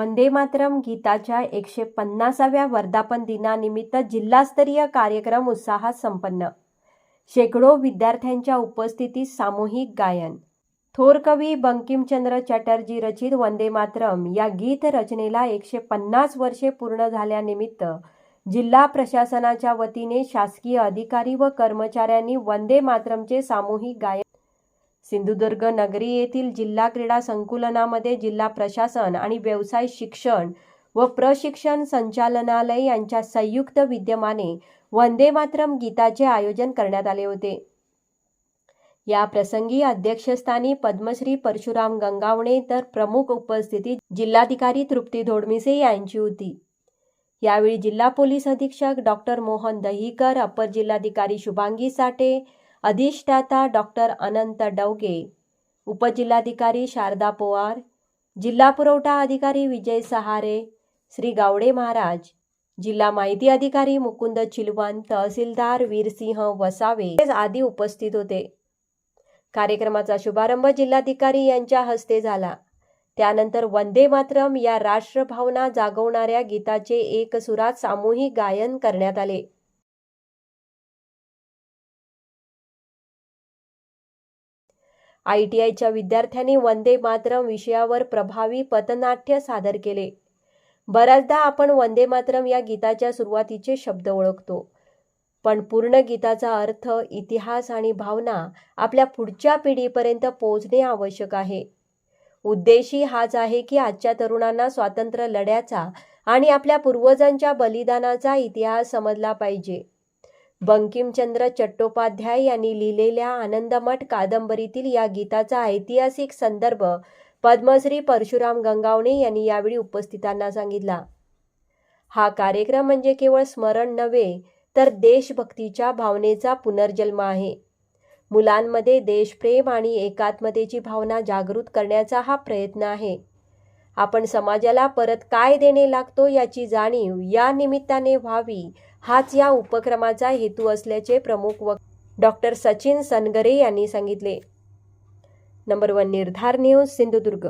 वंदे मातरम गीताच्या एकशे पन्नासाव्या वर्धापन दिनानिमित्त जिल्हास्तरीय कार्यक्रम उत्साहात संपन्न. शेकडो विद्यार्थ्यांच्या उपस्थितीत सामूहिक गायन. थोर कवी बंकिमचंद्र चटर्जी रचित वंदे मातरम या गीत रचनेला एकशे पन्नास वर्षे पूर्ण झाल्यानिमित्त जिल्हा प्रशासनाच्या वतीने शासकीय अधिकारी व कर्मचाऱ्यांनी वंदे मातरमचे सामूहिक गायन सिंधुदुर्ग नगरी येथील जिल्हा क्रीडा संकुलनामध्ये जिल्हा प्रशासन आणि व्यवसाय शिक्षण व प्रशिक्षण संचालनालय यांच्या संयुक्त विद्यमाने वंदे मातरम गीताचे आयोजन करण्यात आले होते. या प्रसंगी अध्यक्षस्थानी पद्मश्री परशुराम गंगावणे तर प्रमुख उपस्थिती जिल्हाधिकारी तृप्ती धोडमिसे यांची होती. यावेळी जिल्हा पोलीस अधीक्षक डॉक्टर मोहन दहीकर अपर जिल्हाधिकारी शुभांगी साठे अधिष्ठाता डॉक्टर अनंत डवगे उपजिल्हाधिकारी शारदा पोवार जिल्हा पुरवठा अधिकारी विजय सहारे श्री गावडे महाराज जिल्हा माहिती अधिकारी मुकुंद चिलवन तहसीलदार वीरसिंह वसावे आदी उपस्थित होते. कार्यक्रमाचा शुभारंभ जिल्हाधिकारी यांच्या हस्ते झाला. त्यानंतर वंदे मातरम या राष्ट्रभावना जागवणाऱ्या गीताचे एक सुरात सामूहिक गायन करण्यात आले. आय टी आयच्या विद्यार्थ्यांनी वंदे मातरम विषयावर प्रभावी पथनाट्य सादर केले. बऱ्याचदा आपण वंदे मातरम या गीताच्या सुरुवातीचे शब्द ओळखतो पण पूर्ण गीताचा अर्थ इतिहास आणि भावना आपल्या पुढच्या पिढीपर्यंत पोहोचणे आवश्यक आहे. उद्देशी हाच आहे की आजच्या तरुणांना स्वातंत्र्य लढ्याचा आणि आपल्या पूर्वजांच्या बलिदानाचा इतिहास समजला पाहिजे. बंकिमचंद्र चट्टोपाध्याय यांनी लिहिलेल्या आनंदमठ कादंबरीतील या गीताचा ऐतिहासिक संदर्भ पद्मश्री परशुराम गंगावणे यांनी यावेळी उपस्थितांना सांगितला. हा कार्यक्रम म्हणजे केवळ स्मरण नव्हे तर देशभक्तीच्या भावनेचा पुनर्जन्म आहे. मुलांमध्ये देशप्रेम आणि एकात्मतेची भावना जागृत करण्याचा हा प्रयत्न आहे. आपण समाजाला परत काय देणे लागतो याची जाणीव या निमित्ताने व्हावी हाच या उपक्रमाचा हेतू असल्याचे प्रमुख वक डॉक्टर सचिन सनगरे यांनी सांगितले. नंबर वन निर्धार न्यूज सिंधुदुर्ग.